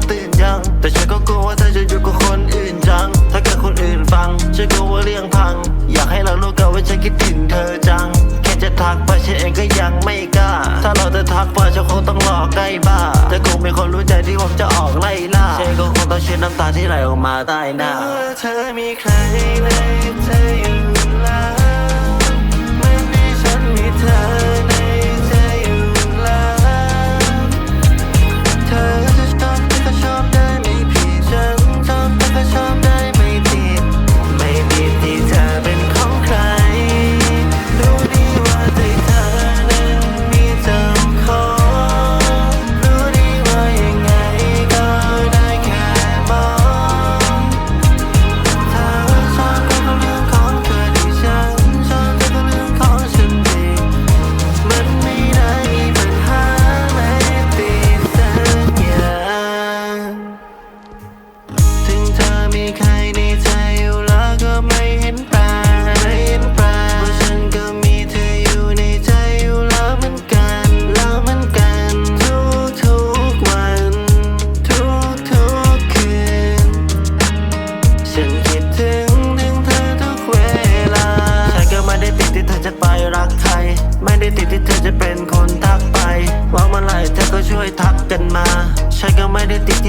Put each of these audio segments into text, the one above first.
าตื่นยัง แต่ฉันก็กลัวว่าเธอจะอยู่กับคนอื่นจัง ถ้าเกิดคนอื่นฟังฉันกลัวว่าเรื่องพัง อยากให้เรารู้กันว่าฉันคิดถึงเธอจัง แค่จะทักไปฉันเองก็ยังไม่กล้า ถ้าเราจะทักไปฉันคงต้องรอใกล้บ้าจะคงมีคนรู้ใจที่ผมจะออกไล่ล่าฉันก็คงต้องเช็ดน้ำตาที่ไหลออกมาใต้หน้าเธอมีใครเลยเธออยู่แล้ว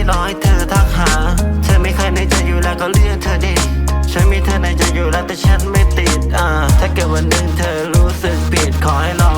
ที่รอให้เธอทักหา เธอไม่เคยในใจอยู่แล้วก็เลื่อนเธอดิฉันมีเธอในใจอยู่แล้วแต่ฉันไม่ติดอ่าถ้าเกิดวันหนึ่งเธอรู้สึกผิดขอให้รอ